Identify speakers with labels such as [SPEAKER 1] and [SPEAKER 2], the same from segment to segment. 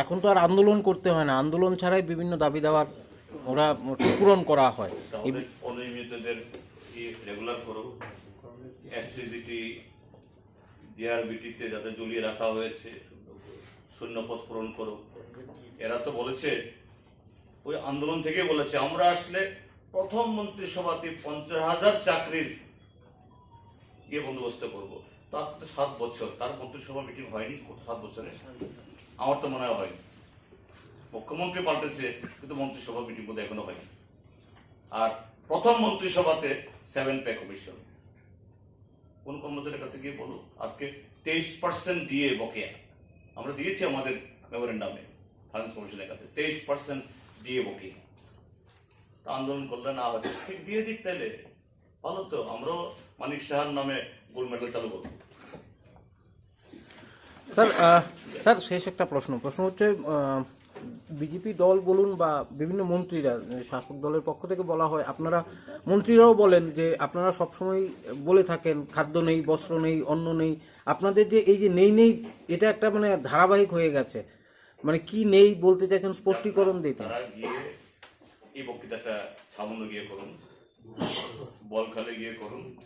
[SPEAKER 1] এখন তো আর আন্দোলন করতে হয় না। আন্দোলন ছাড়াই বিভিন্ন দাবি দাওয়ার ওরা পূরণ করা হয়।
[SPEAKER 2] অনিয়মিতদের রেগুলার জিআরবিটিতে রাখা হয়েছে পূরণ এরা তো বলেছে, ওই আন্দোলন থেকে বলেছে, আমরা আসলে প্রথম মন্ত্রিসভাতে পঞ্চাশ হাজার চাকরির ইয়ে বন্দোবস্ত করব। তো আজকে সাত বছর, তার মন্ত্রিসভা মিটিং হয়নি, কত সাত বছরে? আমার তো মনে হয় মুখ্যমন্ত্রী পাল্টেছে, কিন্তু মন্ত্রিসভা মিটিং বোধহয় এখনও হয়নি। আর প্রথম মন্ত্রিসভাতে সেভেন পে কমিশন কোন কর্মচারীর কাছে গিয়ে বলো, আজকে তেইশ পার্সেন্ট দিয়ে বকেয়া। আমরা দিয়েছি আমাদের মেমোরেন্ডামে ফাইন্যান্স কমিশনের কাছে, তেইশ পার্সেন্ট দিয়ে বকেয়া। আন্দোলন করলে না হয়। ঠিক দিয়ে দিক তাইলে। ভালো তো আমরাও মানিক সাহার নামে গোল্ড মেডেল চালু করব।
[SPEAKER 1] স্যার স্যার শেষ একটা প্রশ্ন। প্রশ্ন হচ্ছে বিজেপি দল বলুন বা বিভিন্ন মন্ত্রীরা আহ, শাসক দলের পক্ষ থেকে বলা হয় আপনারা মন্ত্রীরাও বলেন যে আপনারা সবসময় বলে থাকেন খাদ্য নেই বস্ত্র নেই অন্ন নেই। আপনাদের যে এই যে নেই নেই এটা একটা মানে ধারাবাহিক হয়ে গেছে। মানে কি নেই বলতে চাইছেন স্পষ্টীকরণ দিতে।
[SPEAKER 2] এই বক্তৃতাটা সামান্য গিয়ে করুন বলখালে গিয়ে করুন,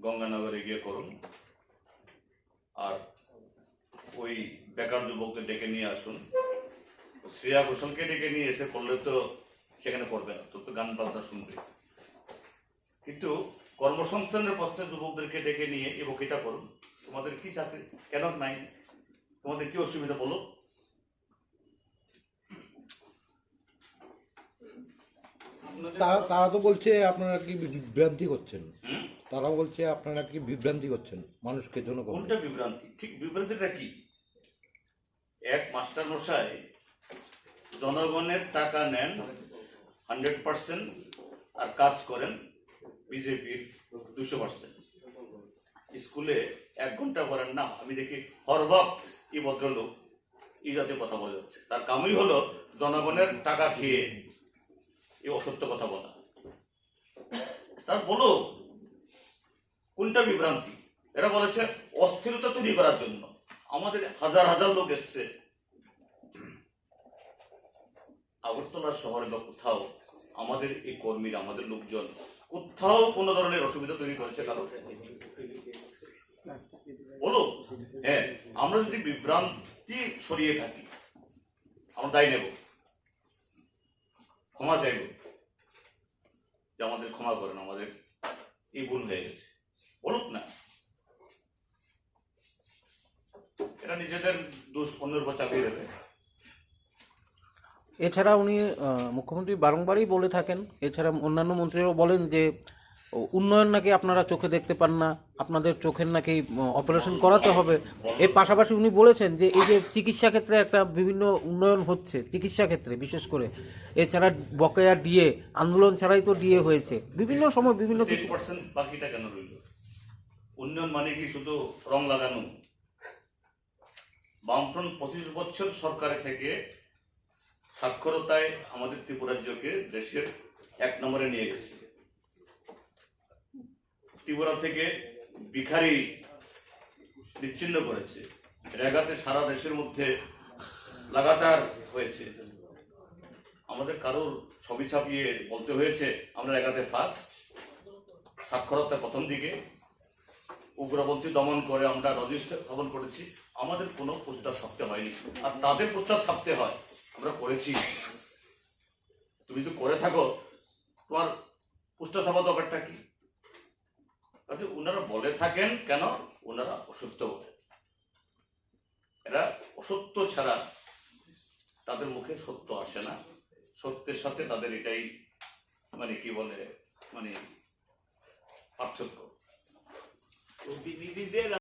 [SPEAKER 2] গঙ্গানগরে গিয়ে করুন। আর ওই বেকার যুবককে ডেকে নিয়ে আসুন। শ্রেয়া ঘোষালকে ডেকে নিয়ে এসে করলে তো সেখানে করবে না, তোর তো গান বাজনা শুনবে। কিন্তু কর্মসংস্থানের প্রশ্নে যুবকদেরকে ডেকে নিয়ে এই বক্তৃতা করুন। তোমাদের কি চাকরি? কেন নাই? তোমাদের কি অসুবিধা বলো?
[SPEAKER 3] তারা তারা তো বলছে আপনারা কি বিভ্রান্তি করছেন? তারা বলছে আপনারা কি বিভ্রান্তি করছেন মানুষকে জনগণ
[SPEAKER 2] কোনটা বিভ্রান্তি? ঠিক বিভ্রান্তিটা কি? এক মাস্টার মশাই জনগণের টাকা নেন হান্ড্রেড পার্সেন্ট আর কাজ করেন বিজেপির দুশো পার্সেন্ট। স্কুলে এক ঘণ্টা করেন না আমি দেখি হরবক এই ভদ্রলোক এই জাতীয় কথা বলে যাচ্ছে। তার কামই হলো জনগণের টাকা খেয়ে এই অসত্য কথা বলা। তার বলো, কোনটা বিভ্রান্তি? এরা বলেছে, অস্থিরতা তৈরি করার জন্য। আমাদের হাজার হাজার লোক এসছে। আগরতলা শহরে বা কোথাও আমাদের এই কর্মীরা, আমাদের লোকজন কোথাও কোনো ধরনের অসুবিধা তৈরি করেছে কারও? বলো। হ্যাঁ আমরা যদি বিভ্রান্তি সরিয়ে থাকি, আমরা দায় নেব। ক্ষমা চাইব। যে আমাদের ক্ষমা করেন আমাদের এই ভুল হয়ে গেছে। বলুক না। এটা নিজেদের দোষ, অন্যের উপর চাপিয়ে দেবে।
[SPEAKER 1] এছাড়া উনি মুখ্যমন্ত্রী বারংবারই বলে থাকেন। এছাড়া অন্যান্য মন্ত্রীরাও বলেন যে উন্নয়ন নাকি আপনারা চোখে দেখতে পান না? আপনাদের চোখের নাকি অপারেশন করাতে হবে। এর পাশাপাশি উনি বলেছেন যে, এই যে চিকিৎসা ক্ষেত্রে একটা বিভিন্ন উন্নয়ন হচ্ছে, চিকিৎসা ক্ষেত্রে বিশেষ করে। এছাড়া বকেয়া ডিএ, আন্দোলন ছাড়াই তো ডিএ হয়েছে। বিভিন্ন সময় বিভিন্ন কিছু
[SPEAKER 2] বাকিটা কেন রইল? উন্নয়ন মানে কি শুধু রং লাগানো? বামফ্রন্ট পঁচিশ বছর সরকারে থেকে সাক্ষরতায় আমাদের ত্রিপুরা রাজ্যকে দেশের এক নম্বরে নিয়ে গেছে। ত্রিপুরা থেকে ভিখারি বিচ্ছিন্ন করেছে। রেগাতে সারা দেশের মধ্যে লাগাতার হয়েছে। আমাদের কারোর ছবি ছাপিয়ে বলতে হয়েছে, আমরা রেগাতে ফার্স্ট সাক্ষরতা প্রথম দিকে। উগ্রপন্থী দমন করে আমরা রজিস্টার স্থাপন করেছি। আমাদের কোনো পোস্টার ছাপতে হয়নি। আর তাদের পোস্টার ছাপতে হয়, আমরা করেছি। তুমি তো করে থাকো। তোমার পোস্টার ছাপা দরকারটা কি? কাজে ওনারা বলে থাকেন কেন? ওনারা অসত্য বলে। এরা অসত্য ছাড়া তাদের মুখে সত্য আসে না। সত্যের সাথে তাদের এটাই মানে কি বলে মানে পার্থক্য।